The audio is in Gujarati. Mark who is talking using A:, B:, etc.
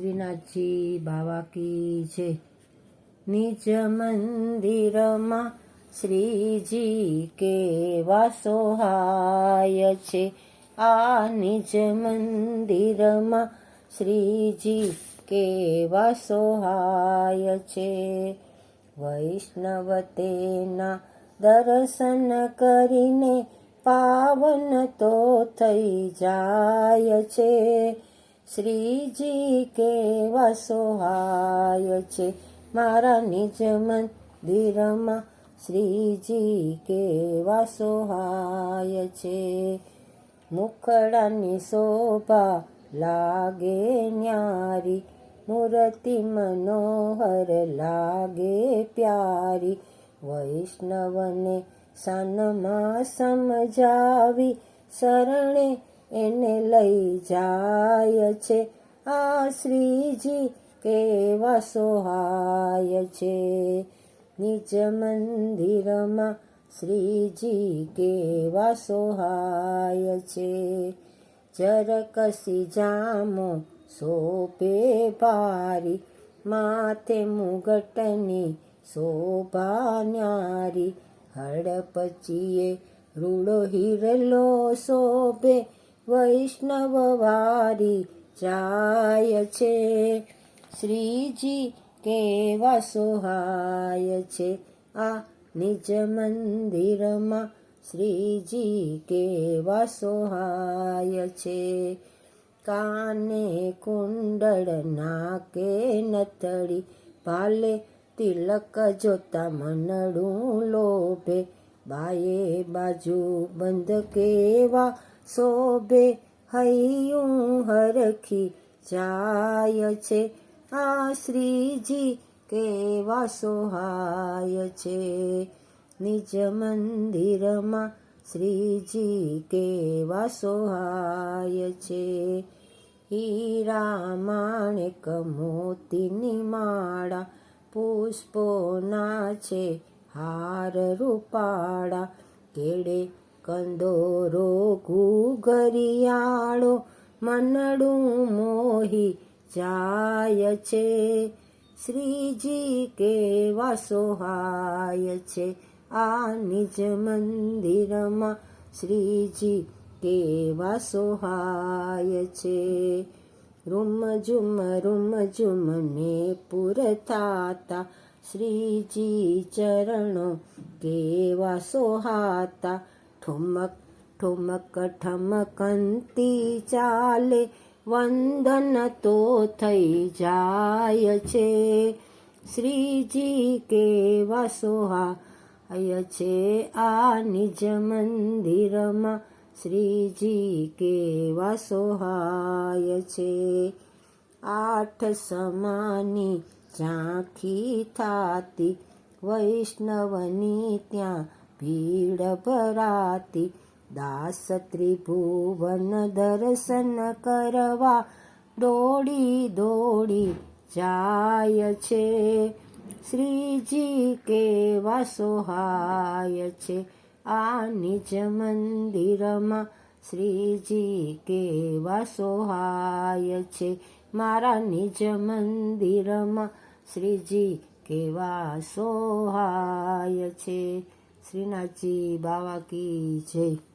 A: શ્રીનાથજી બાવા કી છે. નિજ મંદિરમાં શ્રીજી કેવા સોહાય છે. આ નિજ મંદિરમાં શ્રીજી કેવા સોહાય છે. વૈષ્ણવ તેના દર્શન કરીને પાવન તો થઈ જાય છે. શ્રીજી કેવા સોહાય છે મારા નિજ મંદિરમાં શ્રીજી કેવા સોહાય છે. મુખડાની શોભા લાગે ન્યારી, મૂર્તિ મનોહર લાગે પ્યારી. વૈષ્ણવને સાનમાં સમજાવી શરણે એને લઈ જાય છે. આ શ્રીજી કેવા સોહાય છે. નીચ મંદિરમાં શ્રીજી કેવા સોહાય છે. જરકસી જામો સોપે ભારી માથે મુગટની શોભા ન્યારી. હડપચીએ રૂડો હિરલો શોભે વૈષ્ણવ વારી જાય છે શ્રીજી કેવા સોહાય છે આ નિજ મંદિરમાં શ્રીજી કેવા સોહાય છે કાને કુંડળ નાકે નથડી ભાલે તિલક જોતા મનડું લોભે બાએ બાજુ બંધ કેવા શોભે હૈયું હરખી જાય છે. આ શ્રીજી કેવા સોહાય છે. નિજ મંદિરમાં શ્રીજી કેવા સોહાય છે. હીરા માણેક મોતીની માળા પુષ્પોના છે. હાર રૂપાળા કેડે કંદોરો ઘૂઘરિયાળો મનડું મોહી જાય છે શ્રીજી કેવા સોહાય છે આ નિજ મંદિરમાં શ્રીજી કેવા સોહાય છે રૂમ ઝુમ રૂમ ઝુમ ને પુર થાતા શ્રીજી ચરણો કેવા સોહાતા ઠુમક ઠુમક ઠમકંતી ચાલે વંદન તો થઈ જાય છે શ્રીજી કેવા સોહાય છે આ નિજ મંદિરમાં શ્રીજી કેવા સોહાય છે આઠ સમાની ઝાંખી થાતી વૈષ્ણવની ત્યાં ભીડ ભરાતી દાસ ત્રિભુવન દર્શન કરવા દોડી દોડી જાય છે શ્રીજી કેવા સોહાય છે આ નિજ મંદિરમાં શ્રીજી કેવા સોહાય છે મારા નિજ મંદિરમાં શ્રીજી કેવા સોહાય છે. શ્રીનાથજી બાવા કી જય.